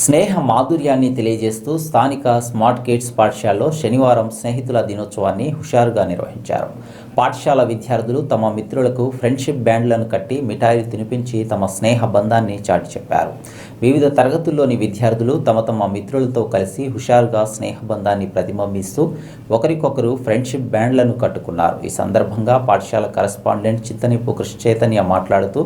స్నేహ మాధుర్యాన్ని తెలియజేస్తూ స్థానిక స్మార్ట్ కిడ్స్ పాఠశాలలో శనివారం స్నేహితుల దినోత్సవాన్ని హుషారుగా నిర్వహించారు. పాఠశాల విద్యార్థులు తమ మిత్రులకు ఫ్రెండ్షిప్ బ్యాండ్లను కట్టి మిఠాయిలు తినిపించి తమ స్నేహ బంధాన్ని చాటి చెప్పారు. వివిధ తరగతుల్లోని విద్యార్థులు తమ తమ మిత్రులతో కలిసి హుషారుగా స్నేహ బంధాన్ని ప్రతిబింబిస్తూ ఒకరికొకరు ఫ్రెండ్షిప్ బ్యాండ్లను కట్టుకున్నారు. ఈ సందర్భంగా పాఠశాల కరస్పాండెంట్ చింతనిప్పు కృషి చైతన్య మాట్లాడుతూ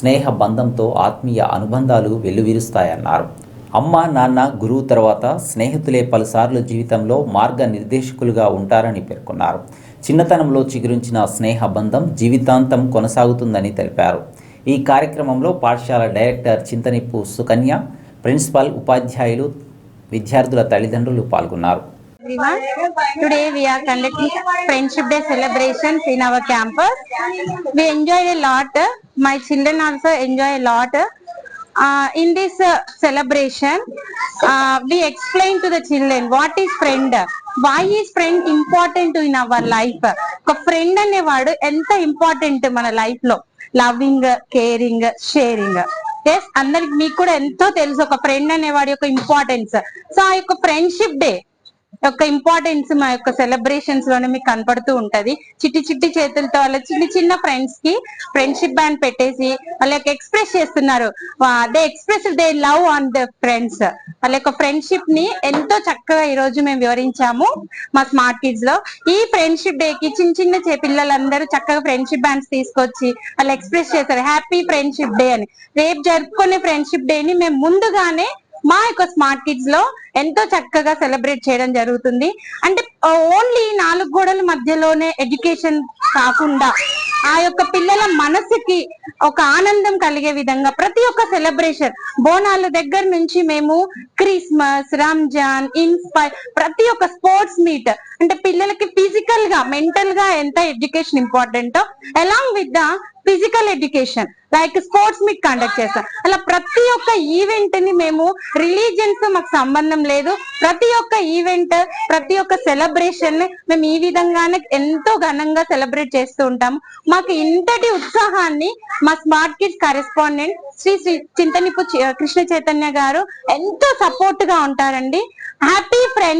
స్నేహ బంధంతో ఆత్మీయ అనుబంధాలు వెల్లువిరుస్తాయన్నారు. అమ్మ నాన్న గురువు తర్వాత స్నేహితులే పలుసార్లు జీవితంలో మార్గ నిర్దేశకులుగా ఉంటారని పేర్కొన్నారు చిన్నతనంలో చిగురించిన స్నేహ బంధం జీవితాంతం కొనసాగుతుందని తెలిపారు ఈ కార్యక్రమంలో పాఠశాల డైరెక్టర్ చింతనిప్పు సుకన్య ప్రిన్సిపల్ ఉపాధ్యాయులు విద్యార్థుల తల్లిదండ్రులు పాల్గొన్నారు today Today we are conducting Friendship Day celebrations in our campus. We enjoy a lot. My children also enjoy a lot. Uh, in this uh, celebration, uh, we explain to the children what is friend. Why is friend important in our life? ఒక friend అనేవాడు ఎంత important మన లైఫ్లో loving caring sharing yes అందరికి మీకు కూడా ఎంతో తెలుసు ఒక ఫ్రెండ్ అనేవాడి యొక్క ఇంపార్టెన్స్ సో ఆ యొక్క ఫ్రెండ్షిప్ డే యొక్క ఇంపార్టెన్స్ మా యొక్క సెలబ్రేషన్స్లోనే మీకు కనపడుతూ ఉంటది. చిట్టి చిట్టి చేతులతో వాళ్ళ చిన్న చిన్న ఫ్రెండ్స్కి ఫ్రెండ్షిప్ బ్యాండ్ పెట్టేసి వాళ్ళ యొక్క ఎక్స్ప్రెస్ చేస్తున్నారు. They express they love on the friends వాళ్ళ యొక్క ఫ్రెండ్షిప్ని ఎంతో చక్కగా ఈ రోజు మేము వివరించాము మా స్మార్ట్ కిడ్స్లో. ఈ ఫ్రెండ్షిప్ డే కి చిన్న చిన్న చే- పిల్లలందరూ చక్కగా ఫ్రెండ్షిప్ బ్యాండ్స్ తీసుకొచ్చి వాళ్ళు ఎక్స్ప్రెస్ చేశారు హ్యాపీ ఫ్రెండ్షిప్ డే అని. రేపు జరుపుకునే ఫ్రెండ్షిప్ డే ని మేము ముందుగానే మా యొక్క స్మార్ట్ కిడ్స్లో ఎంతో చక్కగా సెలబ్రేట్ చేయడం జరుగుతుంది. అంటే ఓన్లీ నాలుగు గోడల మధ్యలోనే ఎడ్యుకేషన్ కాకుండా ఆ యొక్క పిల్లల మనసుకి ఒక ఆనందం కలిగే విధంగా ప్రతి ఒక్క సెలబ్రేషన్ బోనాల దగ్గర నుంచి మేము క్రిస్మస్ రంజాన్ ఇన్స్పైర్ ప్రతి ఒక్క స్పోర్ట్స్ మీట్ అంటే పిల్లలకి ఫిజికల్గా మెంటల్గా ఎంత ఎడ్యుకేషన్ ఇంపార్టెంటో along with the physical education like sports meet conduct చేస్తాం. అలా ప్రతి ఒక్క ఈవెంట్ని మేము రిలీజియన్స్ మాకు సంబంధం లేదు. ప్రతి ఒక్క ఈవెంట్ ప్రతి ఒక్క సెలబ్రేషన్ మేము ఈ విధంగానే ఎంతో ఘనంగా సెలబ్రేట్ చేస్తూ ఉంటాము మాకు ఇంతటి ఉత్సాహాన్ని మా smart kids correspondent Shri Shri Chintanipu Krishna Chaitanya గారు ఎంతో సపోర్ట్గా ఉంటారండి. Happy friends